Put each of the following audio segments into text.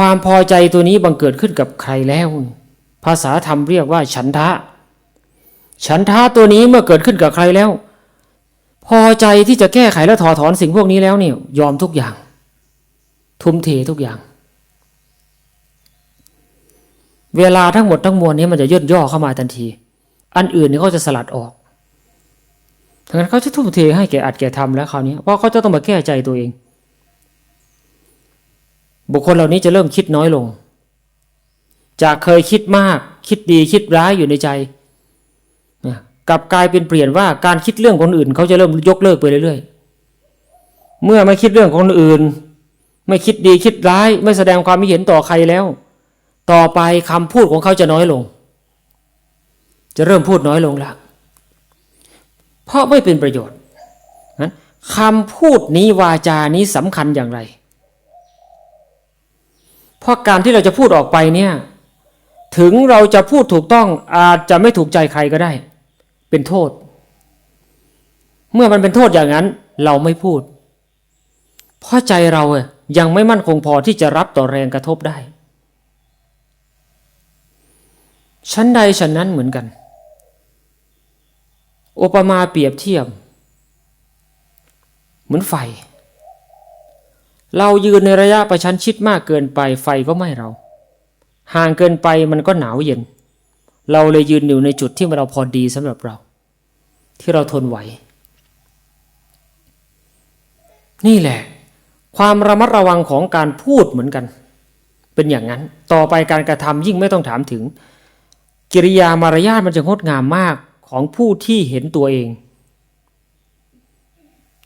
ความพอใจตัวนี้บังเกิดขึ้นกับใครแล้ว ภาษาธรรมเรียกว่า ฉันทะ ฉันทะตัวนี้เมื่อเกิดขึ้นกับใครแล้ว พอใจที่จะแก้ไขและถอดถอนสิ่งพวกนี้แล้วเนี่ยยอมทุกอย่าง ทุ่มเททุกอย่าง เวลาทั้งหมดทั้งมวลนี้มันจะย่นย่อเข้ามาทันที อันอื่นนี่เขาจะสลัดออกทั้งนั้นเขาจะทุ่มเทให้แก่อัดแก่ทำแล้วคราวนี้เพราะเขาจะต้องมาแก้ใจตัวเอง บุคคลเหล่านี้จะเริ่มคิดน้อยลง จากเคยคิดมาก คิดดีคิดร้ายอยู่ในใจกลับกลายเป็นเปลี่ยนว่าการคิดเรื่องคนอื่น เขาจะเริ่มยกเลิกไปเรื่อยๆ เมื่อไม่คิดเรื่องคนอื่น ไม่คิดดีคิดร้าย ไม่แสดงความคิเห็นต่อใครแล้ว ต่อไปคำพูดของเขาจะน้อยลง จะเริ่มพูดน้อยลงละเพราะไม่เป็นประโยชน์นั้นคำพูดนี้วาจานี้สำคัญอย่างไร เพราะการที่เราจะพูดออกไปเนี่ยถึงเราจะพูดถูกต้องอาจจะไม่ถูกใจใครก็ได้ เป็นโทษ เมื่อมันเป็นโทษอย่างนั้น เราไม่พูด เพราะใจเราอะยังไม่มั่นคงพอที่จะรับต่อแรงกระทบได้ชั้นใดฉันนั้นเหมือนกัน โอปมาเปรียบเทียบ เหมือนไฟ เรายืนในระยะประชันชิดมากเกินไปไฟก็ไหม้เรา ห่างเกินไปมันก็หนาวเย็น เราเลยยืนอยู่ในจุดที่เราพอดีสำหรับเรา ที่เราทนไหว นี่แหละ ความระมัดระวังของการพูดเหมือนกัน เป็นอย่างนั้นต่อไปการกระทำยิ่งไม่ต้องถามถึง กิริยามารยาทมันจะงดงามมากของผู้ที่เห็นตัวเอง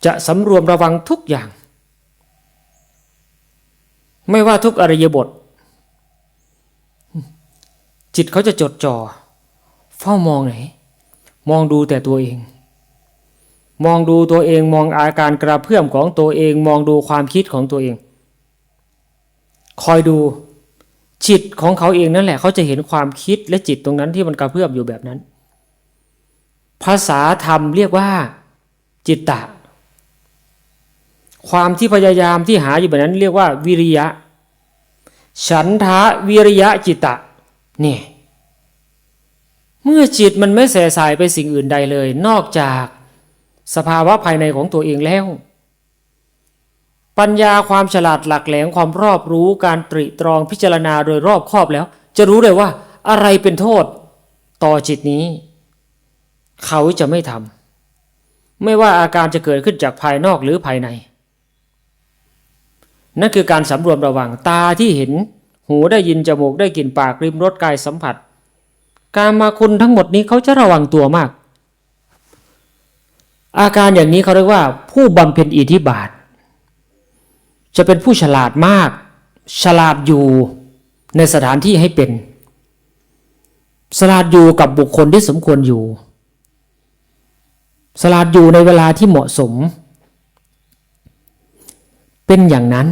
จะสำรวมระวังทุกอย่าง ไม่ว่าทุกอริยบท จิตเขาจะจดจ่อเฝ้ามองไหน มองดูแต่ตัวเอง มองดูตัวเองมองอาการกระเพื่อมของตัวเองมองดูความคิดของตัวเอง คอยดูจิตของเขาเองนั่นแหละเขาจะเห็นความคิดและจิตตรงนั้นที่มันกระเพื่อมอยู่แบบนั้น ภาษาธรรมเรียกว่า จิตตะ ความที่พยายามที่หาอยู่แบบนั้นเรียกว่าวิริยะ ฉันทะวิริยะจิตตะนี่เมื่อจิตมันไม่แสสายไปสิ่งอื่นใดเลย นอกจากสภาวะภายในของตัวเองแล้ว ปัญญาความฉลาดหลักแหลมความรอบรู้การตริตรองพิจารณาโดยรอบครอบแล้ว จะรู้เลยว่า อะไรเป็นโทษต่อจิตนี้ เขาจะไม่ทำไม่ว่าอาการจะเกิดขึ้นจากภายนอกหรือภายใน นั่นคือการสำรวมระวังตาที่เห็น หูได้ยินจมูกได้กลิ่นปากริมรสกายสัมผัส การมาคุณทั้งหมดนี้เขาจะระวังตัวมาก อาการอย่างนี้เขาเรียกว่า ผู้บำเพ็ญอิทธิบาท จะเป็นผู้ฉลาดมาก ฉลาดอยู่ในสถานที่ให้เป็นฉลาดอยู่กับบุคคลที่สมควรอยู่ฉลาดอยู่ในเวลาที่เหมาะสม เป็นอย่างนั้น